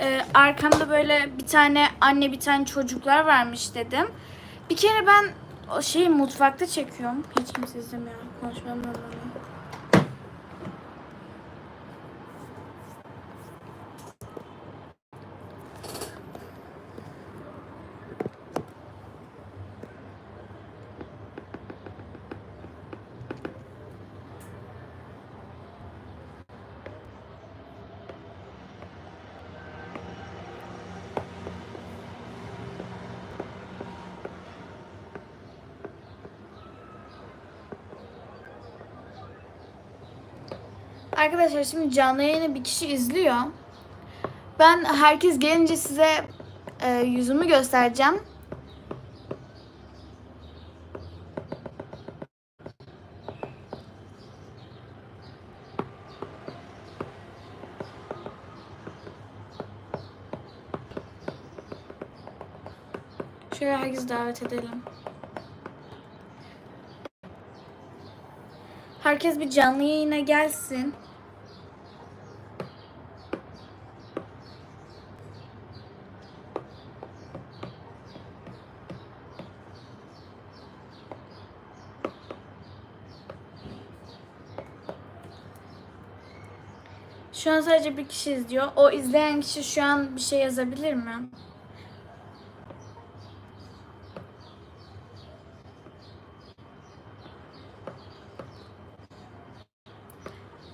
e, arkamda böyle bir tane anne bir tane çocuklar varmış dedim. Bir kere ben o şeyi mutfakta çekiyorum. Hiç kimse izlemiyor. Konuşmamı anlamıyor. Arkadaşlar şimdi canlı yayını bir kişi izliyor. Ben herkes gelince size e, yüzümü göstereceğim. Şöyle herkesi davet edelim. Herkes bir canlı yayına gelsin. An sadece bir kişi izliyor. O izleyen kişi şu an bir şey yazabilir mi?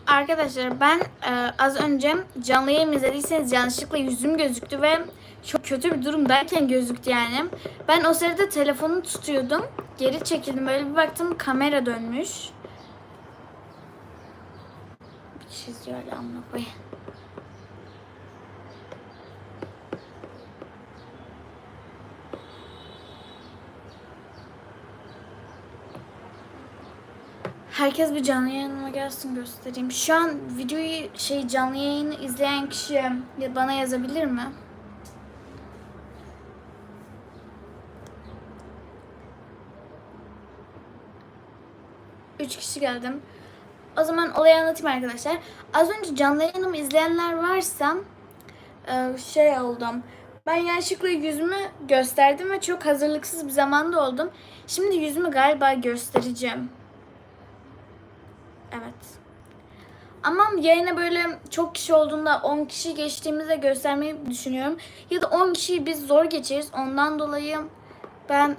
Arkadaşlar ben e, az önce canlı yayın izlediyseniz yanlışlıkla yüzüm gözüktü ve çok kötü bir durumdayken gözüktü yani. Ben o sırada telefonu tutuyordum. Geri çekildim böyle bir baktım kamera dönmüş. Hala amına koyayım. Herkes bir canlı yayınıma gelsin göstereyim. Şu an videoyu şey canlı yayını izleyen kişi bana yazabilir mi? Üç kişi geldim. O zaman olayı anlatayım arkadaşlar. Az önce canlı yayınımı izleyenler varsa e, şey oldum. Ben yanlışlıkla yüzümü gösterdim ve çok hazırlıksız bir zamanda oldum. Şimdi yüzümü galiba göstereceğim. Evet. Ama yayına böyle çok kişi olduğunda 10 kişi geçtiğimizde göstermeyi düşünüyorum. Ya da 10 kişiyi biz zor geçeriz. Ondan dolayı ben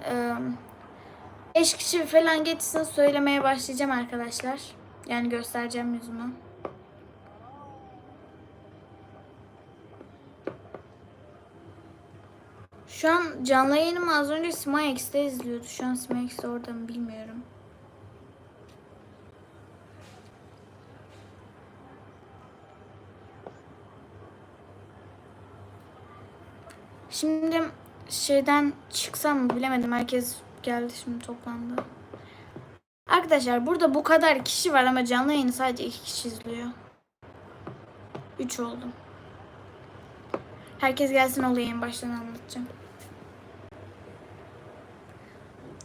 5 kişi falan geçsin söylemeye başlayacağım arkadaşlar. Yani göstereceğim yüzümü. Şu an canlı yayınımı az önce Simay X'te izliyordu. Şu an Simay X orada mı bilmiyorum. Şimdi şeyden çıksam mı bilemedim. Herkes geldi şimdi toplandı. Arkadaşlar burada bu kadar kişi var ama canlı yayını sadece iki kişi izliyor. Üç oldum. Herkes gelsin olayı en baştan anlatacağım.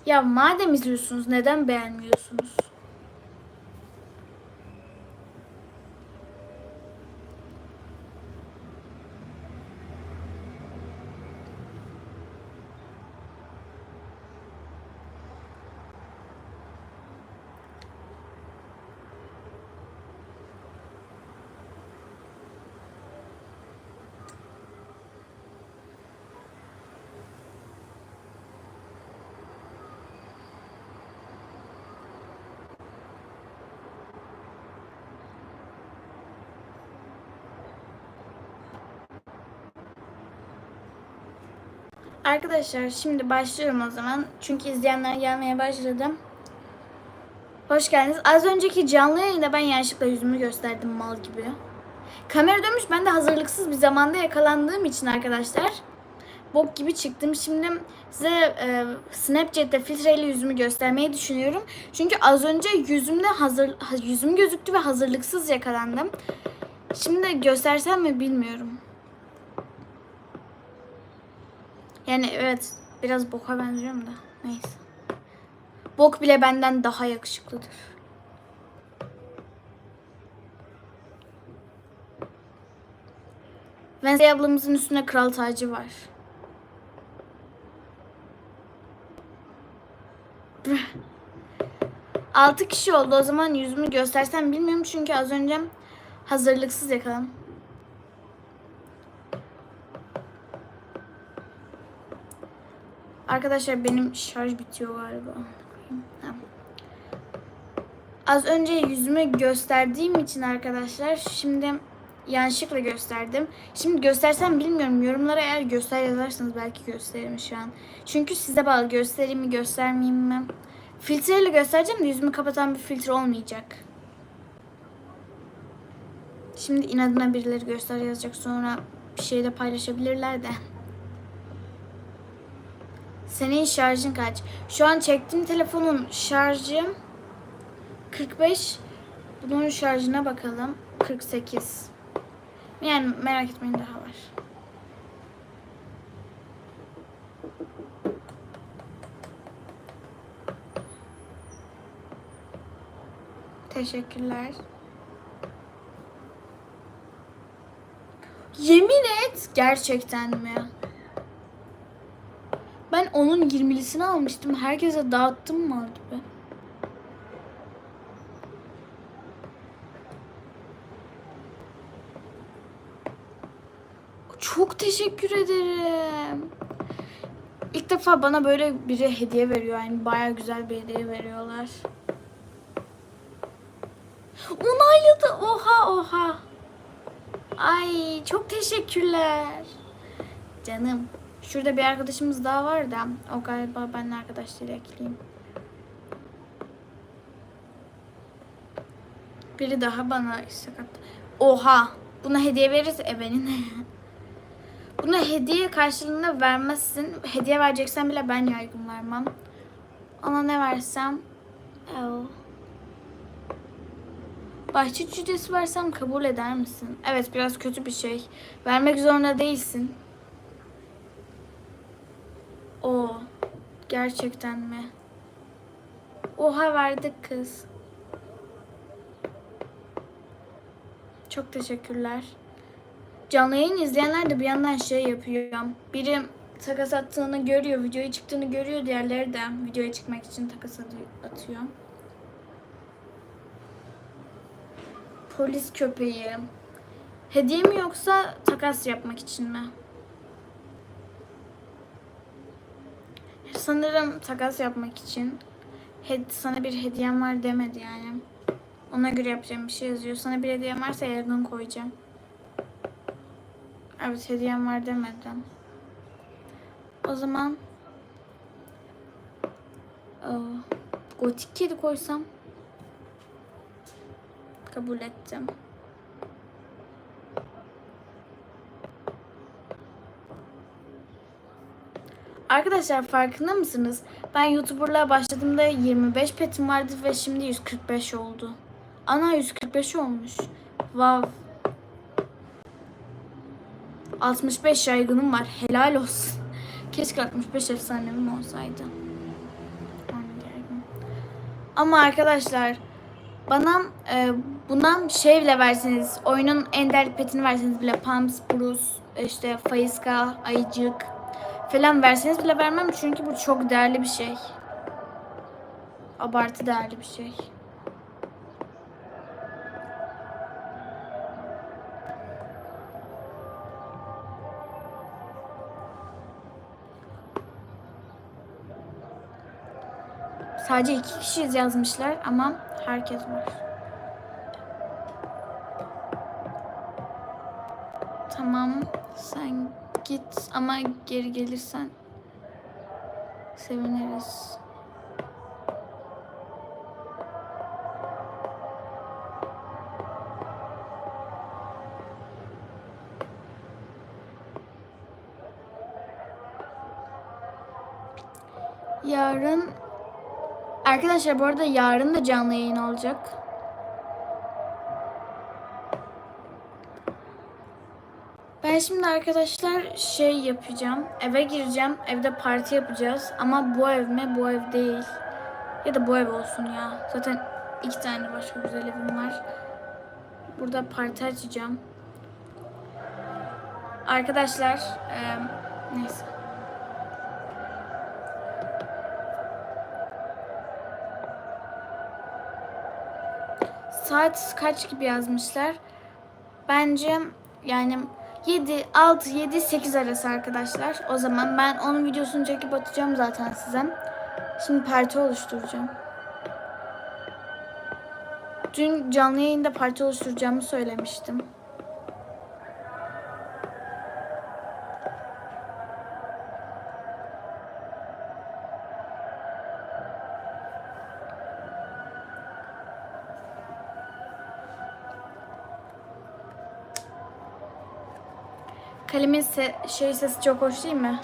Ya madem izliyorsunuz neden beğenmiyorsunuz? Arkadaşlar şimdi başlıyorum o zaman. Çünkü izleyenler gelmeye başladı. Hoş geldiniz. Az önceki canlı yayında ben yanlışlıkla yüzümü gösterdim mal gibi. Kamera dönmüş. Ben de hazırlıksız bir zamanda yakalandığım için arkadaşlar. Bok gibi çıktım. Şimdi size e, Snapchat'te filtreyle yüzümü göstermeyi düşünüyorum. Çünkü az önce yüzümde hazır ha- yüzüm gözüktü ve hazırlıksız yakalandım. Şimdi göstersem mi bilmiyorum. Yani evet biraz boka benziyorum da neyse. Bok bile benden daha yakışıklıdır. Wednesday ablamızın üstünde kral tacı var. Altı kişi oldu. O zaman yüzümü göstersem bilmiyorum çünkü az önce hazırlıksız yakaladım. Arkadaşlar benim şarj bitiyor galiba. Az önce yüzümü gösterdiğim için arkadaşlar şimdi yanlışlıkla gösterdim. Şimdi göstersem bilmiyorum. Yorumlara eğer göster yazarsanız belki gösteririm şu an. Çünkü size bağlı göstereyim mi göstermeyeyim mi? Filtreyle göstereceğim de yüzümü kapatan bir filtre olmayacak. Şimdi inadına birileri göster yazacak sonra bir şey de paylaşabilirler de. Senin şarjın kaç? Şu an çektiğim telefonun şarjı 45. Bunun şarjına bakalım. 48. Yani merak etmeyin daha var. Teşekkürler. Yemin et gerçekten mi? Ben onun 20'lisini almıştım. Herkese dağıttım mal gibi. Çok teşekkür ederim. İlk defa bana böyle biri hediye veriyor. Yani baya güzel bir hediye veriyorlar. Onayladı. Oha oha. Ay çok teşekkürler. Canım. Şurada bir arkadaşımız daha var da o galiba benimle arkadaşları ekleyeyim. Biri daha bana istek. Oha! Buna hediye veririz ebenin. Buna hediye karşılığında vermezsin. Hediye vereceksen bile ben yaygın vermem. Ona ne versem? Oh. Bahçe cücesi versem kabul eder misin? Evet biraz kötü bir şey. Vermek zorunda değilsin. O gerçekten mi? Oha verdik kız. Çok teşekkürler. Canlı yayın izleyenler de bir yandan şey yapıyor. Biri takas attığını görüyor, videoya çıktığını görüyor. Diğerleri de videoya çıkmak için takas atıyor. Polis köpeği. Hediye mi yoksa takas yapmak için mi? Sanırım takas yapmak için. Hed sana bir hediyem var demedi yani. Ona göre yapacağım bir şey yazıyor. Sana bir hediyem varsa yarın koyacağım. Evet hediyem var demedim. O zaman oh, gotik kedi koysam kabul ettim. Arkadaşlar farkında mısınız? Ben YouTuber'lığa başladığımda 25 petim vardı ve şimdi 145 oldu. Ana 145 olmuş. Wow. 65 yaygınım var. Helal olsun. Keşke 65 efsanemim olsaydı. Ama arkadaşlar bana e, buna şey bile verseniz, oyunun en değerli petini verseniz bile Pumps, Bruce, işte Faiska, Ayıcık falan verseniz bile vermem çünkü bu çok değerli bir şey. Abartı değerli bir şey. Sadece iki kişiyiz yazmışlar ama herkes var. Tamam sen git ama geri gelirsen seviniriz. Yarın Arkadaşlar bu arada yarın da canlı yayın olacak. Şimdi arkadaşlar şey yapacağım. Eve gireceğim. Evde parti yapacağız. Ama bu ev mi? Bu ev değil. Ya da bu ev olsun ya. Zaten iki tane başka güzel evim var. Burada parti açacağım. Arkadaşlar eee, neyse. Saat kaç gibi yazmışlar? Bence yani 7, 6, 7, 8 arası arkadaşlar. O zaman ben onun videosunu çekip atacağım zaten size. Şimdi parti oluşturacağım. Dün canlı yayında parti oluşturacağımı söylemiştim. Şey sesi çok hoş değil mi?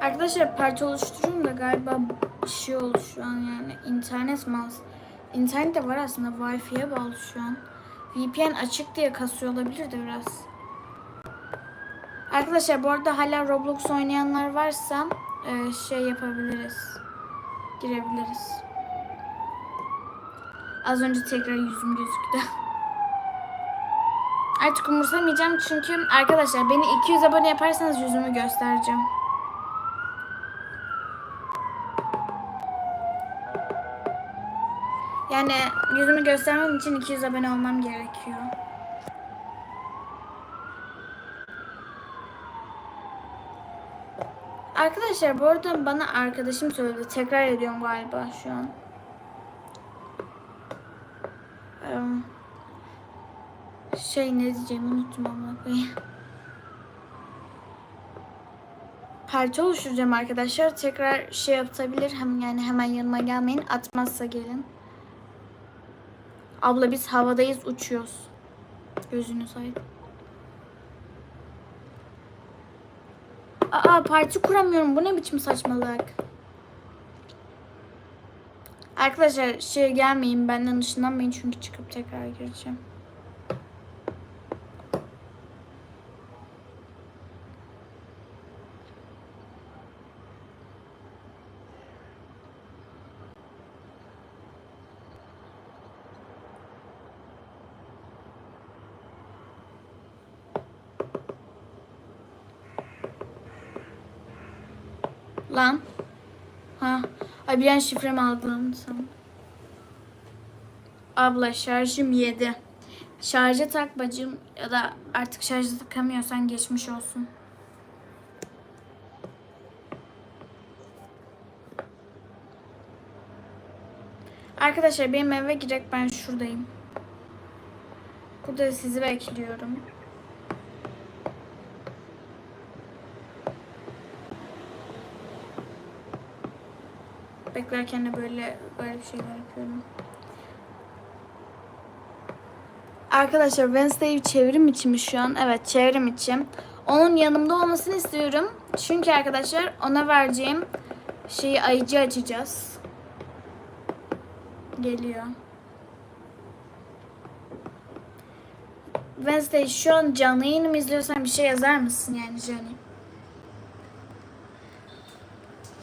Arkadaşlar parça oluşturuyorum da galiba şey oldu şu an yani internet mouse. İnternet de var aslında Wi-Fi'ye bağlı şu an. VPN açık diye kasıyor olabilir de biraz. Arkadaşlar bu arada hala Roblox oynayanlar varsa e, şey yapabiliriz. Girebiliriz. Az önce tekrar yüzüm gözüktü. Artık umursamayacağım çünkü arkadaşlar beni 200 abone yaparsanız yüzümü göstereceğim. Yani yüzümü göstermem için 200 abone olmam gerekiyor. Arkadaşlar bu arada bana arkadaşım söyledi. Tekrar ediyorum galiba şu an. Şey ne diyeceğimi unuttum ama koyayım. Parça oluşturacağım arkadaşlar. Tekrar şey yapabilir. Hem yani hemen yanıma gelmeyin. Atmazsa gelin. Abla biz havadayız uçuyoruz. Gözünü say. Aa parti kuramıyorum. Bu ne biçim saçmalık? Arkadaşlar şey gelmeyin benden ışınlanmayın çünkü çıkıp tekrar gireceğim. Lan. Ha. Ay bir an şifremi aldın sandım. Abla şarjım 7. Şarja tak bacım ya da artık şarja takamıyorsan geçmiş olsun. Arkadaşlar benim eve girek ben şuradayım. Burada sizi bekliyorum. Beklerken de böyle bir şeyler yapıyorum. Arkadaşlar Wednesday çevrim içi mi şu an? Evet çevrim içi. Onun yanımda olmasını istiyorum. Çünkü arkadaşlar ona vereceğim şeyi ayıcı açacağız. Geliyor. Wednesday şu an canlı yayını izliyorsan bir şey yazar mısın yani Jenny?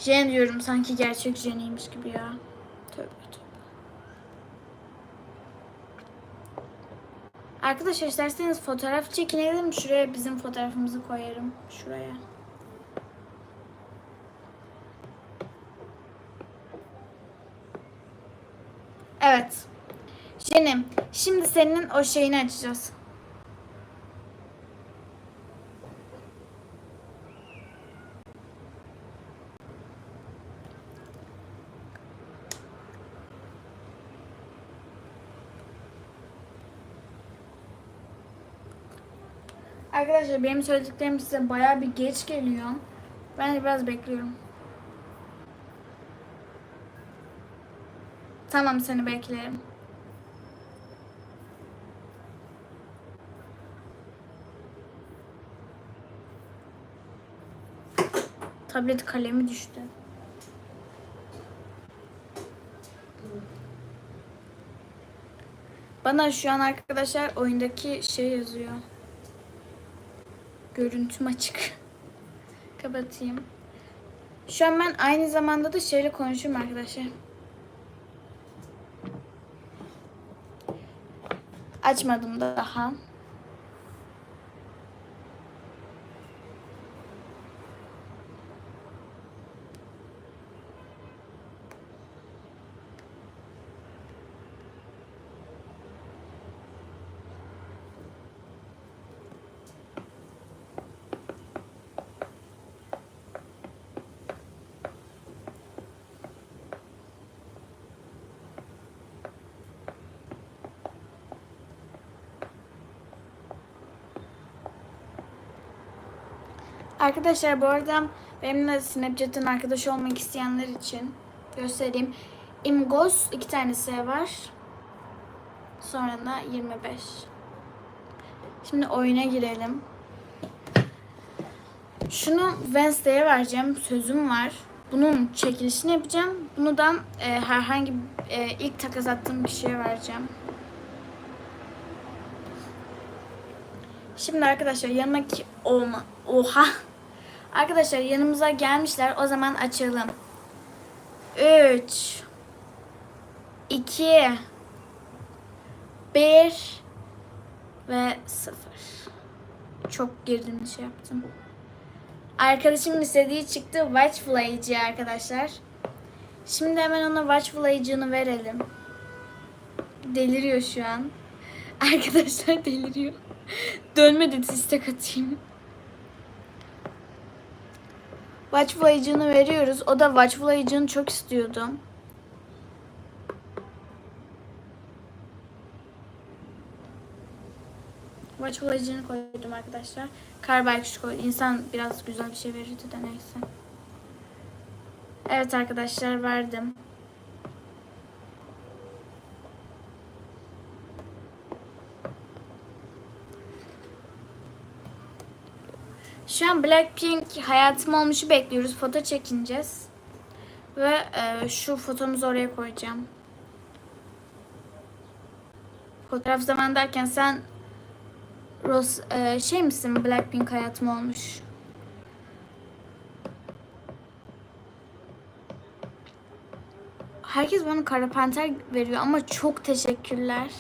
Jen diyorum sanki gerçek Jenny'ymiş gibi ya. Tövbe tövbe. Arkadaşlar isterseniz fotoğraf çekinelim. Şuraya bizim fotoğrafımızı koyarım. Şuraya. Evet. Jenny, şimdi senin o şeyini açacağız. Arkadaşlar benim söylediklerim size baya bir geç geliyor. Ben de biraz bekliyorum. Tamam seni beklerim. Tablet kalemi düştü. Bana şu an arkadaşlar oyundaki şey yazıyor. Görüntüm açık. Kapatayım. Şu an ben aynı zamanda da şeyle konuşuyorum arkadaşlar. Açmadım da daha. Arkadaşlar bu arada benimle Snapchat'ten arkadaş olmak isteyenler için göstereyim. Imgos iki tanesi var. Sonra da 25. Şimdi oyuna girelim. Şunu Wednesday'e vereceğim. Sözüm var. Bunun çekilişini yapacağım. Bunu da e, herhangi e, ilk takas attığım kişiye vereceğim. Şimdi arkadaşlar yanındaki olma. Oha. Arkadaşlar yanımıza gelmişler. O zaman açalım. 3 2 1 ve 0. Çok girdim şey yaptım. Arkadaşımın istediği çıktı Watchful Age'i arkadaşlar. Şimdi hemen ona Watchful Age'ını verelim. Deliriyor şu an. Arkadaşlar deliriyor. Dönmedi istek atayım. Watchful Age'ını veriyoruz. O da Watchful Age'ını çok istiyordu. Watchful Age'ını koydum arkadaşlar. Carbike koydum. İnsan biraz güzel bir şey verirdi de neyse. Evet arkadaşlar verdim. Şu an Blackpink hayatım olmuşu bekliyoruz. Foto çekineceğiz. Ve e, şu fotomuzu oraya koyacağım. Fotoğraf zaman derken sen Rose e, şey misin Blackpink hayatım olmuş. Herkes bana kara panter veriyor ama çok teşekkürler.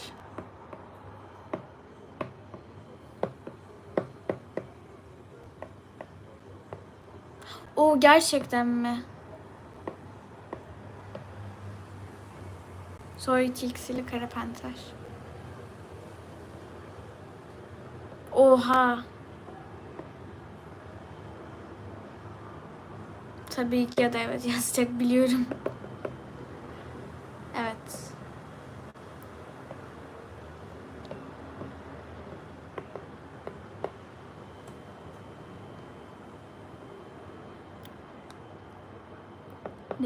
O gerçekten mi? Sorry Tilksili Kara Panter. Oha. Tabii ki ya da evet yazacak biliyorum. Evet.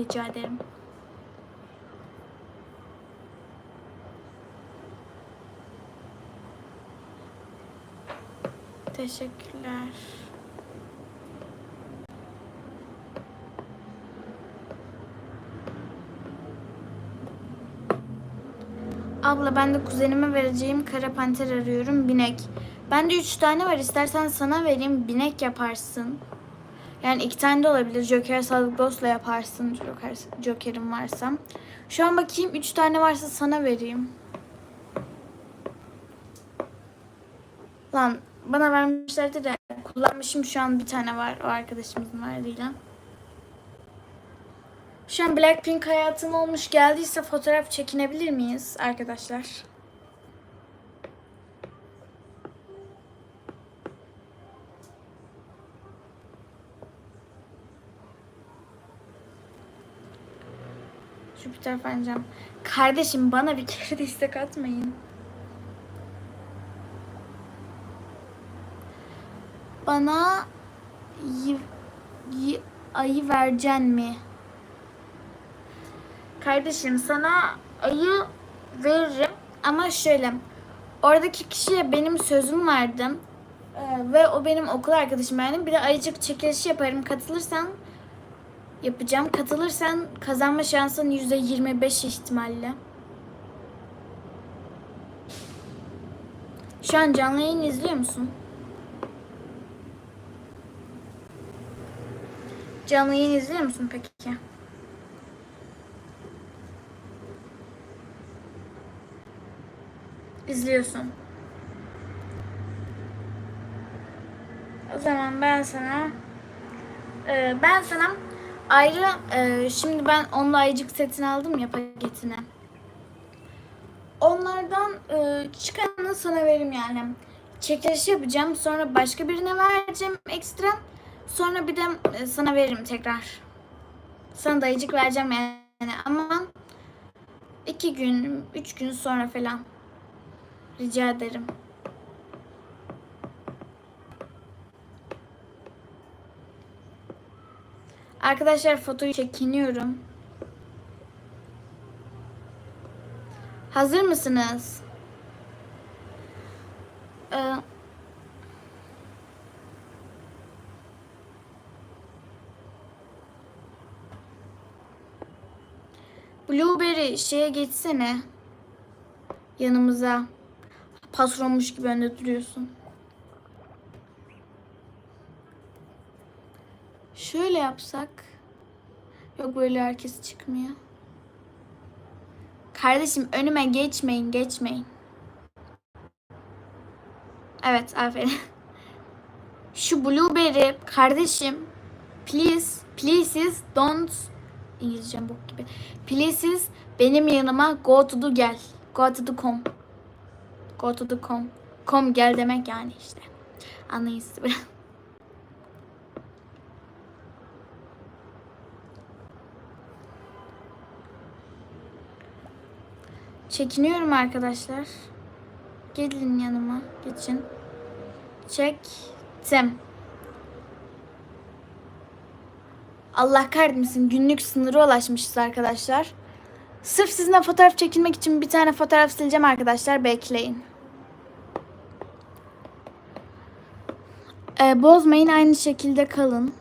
Rica ederim. Teşekkürler. Abla ben de kuzenime vereceğim kara panter arıyorum binek. Bende üç tane var istersen sana vereyim binek yaparsın. Yani iki tane de olabilir. Joker Sağlık Ghost'la yaparsın. Joker, Joker'in varsa. Şu an bakayım üç tane varsa sana vereyim. Lan bana vermişlerdi de kullanmışım şu an bir tane var. O arkadaşımızın verdiğiyle. Şu an Blackpink hayatım olmuş geldiyse fotoğraf çekinebilir miyiz arkadaşlar? Jüpiter Fancam. Kardeşim bana bir kere de istek atmayın. Bana ayı vereceksin mi? Kardeşim sana ayı veririm ama şöyle oradaki kişiye benim sözüm verdim Ee, ve o benim okul arkadaşım yani bir de ayıcık çekilişi yaparım katılırsan yapacağım katılırsan kazanma şansın yüzde 25 ihtimalle. Şu an canlı yayın izliyor musun? Canlı yayın izliyor musun peki? İzliyorsun. O zaman ben sana e, ben sana ayrı e, şimdi ben onunla ayıcık setini aldım ya paketini. Onlardan e, çıkanını sana veririm yani. Çekiliş yapacağım. Sonra başka birine vereceğim ekstra. Sonra bir de e, sana veririm tekrar. Sana dayıcık vereceğim yani ama iki gün, üç gün sonra falan. Rica ederim. Arkadaşlar fotoyu çekiniyorum. Hazır mısınız? Ee, Blueberry şeye geçsene. Yanımıza. Patronmuş gibi önde duruyorsun. Şöyle yapsak. Yok böyle herkes çıkmıyor. Kardeşim önüme geçmeyin, geçmeyin. Evet, aferin. Şu blueberry kardeşim. Please, please don't İngilizcem bok gibi. Please benim yanıma go to the gel. Go to the com. Go to the com. Com gel demek yani işte. Anlayın siz. Çekiniyorum arkadaşlar. Gelin yanıma. Geçin. Çektim. Allah kahretmesin günlük sınırı ulaşmışız arkadaşlar. Sırf sizinle fotoğraf çekilmek için bir tane fotoğraf sileceğim arkadaşlar. Bekleyin. Ee, bozmayın aynı şekilde kalın.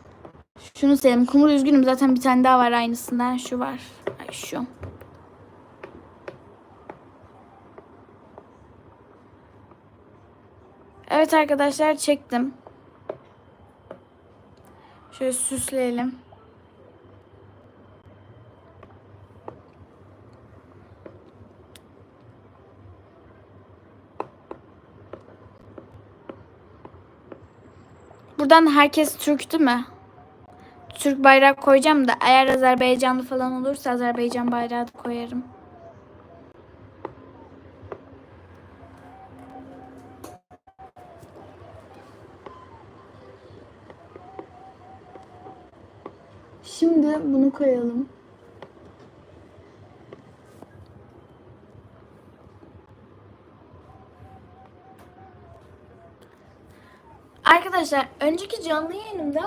Şunu silelim. Kumru üzgünüm zaten bir tane daha var aynısından. Şu var. Ay şu. Evet arkadaşlar çektim. Şöyle süsleyelim. Buradan herkes Türk değil mi? Türk bayrağı koyacağım da eğer Azerbaycanlı falan olursa Azerbaycan bayrağı da koyarım. Koyalım. Arkadaşlar önceki canlı yayınımda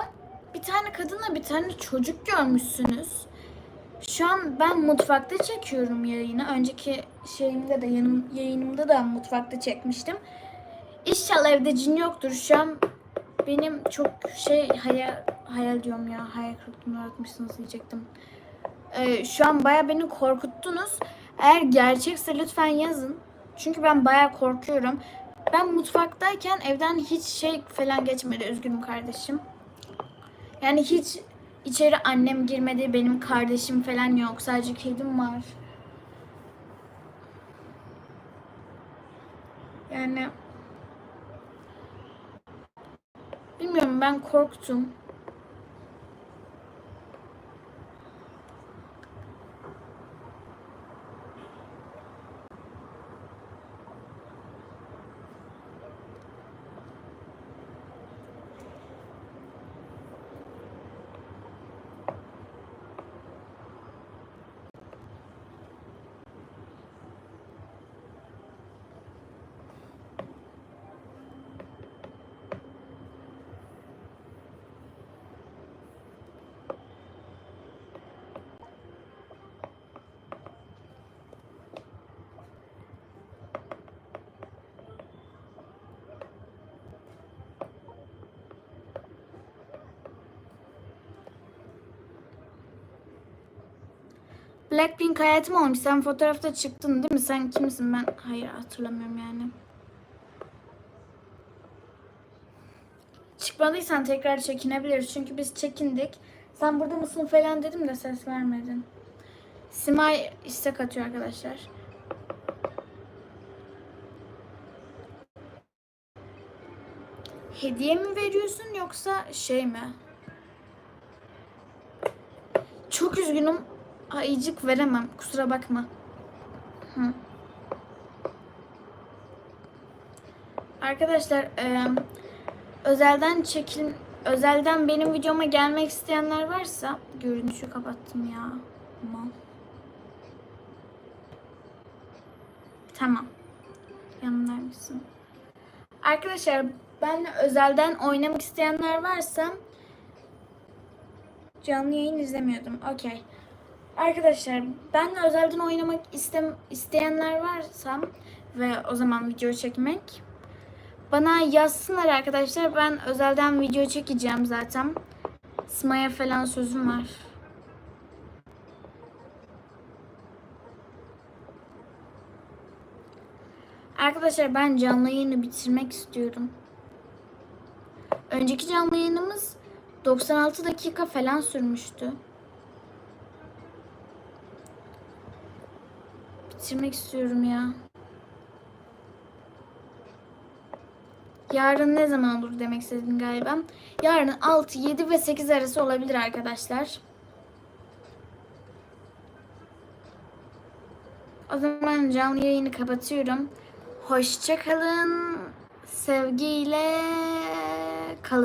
bir tane kadınla bir tane çocuk görmüşsünüz. Şu an ben mutfakta çekiyorum yayını. Önceki şeyimde de yanım, yayınımda da mutfakta çekmiştim. İnşallah evde cin yoktur. Şu an benim çok şey hayal, hayal diyorum ya. Hayal kırıklığına uğratmışsınız diyecektim. Ee, şu an baya beni korkuttunuz. Eğer gerçekse lütfen yazın. Çünkü ben baya korkuyorum. Ben mutfaktayken evden hiç şey falan geçmedi. Üzgünüm kardeşim. Yani hiç içeri annem girmedi. Benim kardeşim falan yok. Sadece kedim var. Yani bilmiyorum ben korktum. Blackpink hayatım olmuş. Sen fotoğrafta çıktın değil mi? Sen kimsin ben? Hayır hatırlamıyorum yani. Çıkmadıysan tekrar çekinebiliriz. Çünkü biz çekindik. Sen burada mısın falan dedim de ses vermedin. Simay istek atıyor arkadaşlar. Hediye mi veriyorsun yoksa şey mi? Çok üzgünüm. Ayıcık veremem. Kusura bakma. Hı. Arkadaşlar e, özelden çekil özelden benim videoma gelmek isteyenler varsa görünüşü kapattım ya. Aman. Tamam. Yanımda mısın? Arkadaşlar benle özelden oynamak isteyenler varsa canlı yayın izlemiyordum. Okey. Arkadaşlar benle özelden oynamak istem isteyenler varsa ve o zaman video çekmek bana yazsınlar arkadaşlar. Ben özelden video çekeceğim zaten. Smaya falan sözüm var. Arkadaşlar ben canlı yayını bitirmek istiyorum. Önceki canlı yayınımız 96 dakika falan sürmüştü. Bitirmek istiyorum ya. Yarın ne zaman olur demek istedim galiba. Yarın 6, 7 ve 8 arası olabilir arkadaşlar. O zaman canlı yayını kapatıyorum. Hoşçakalın. Sevgiyle kalın.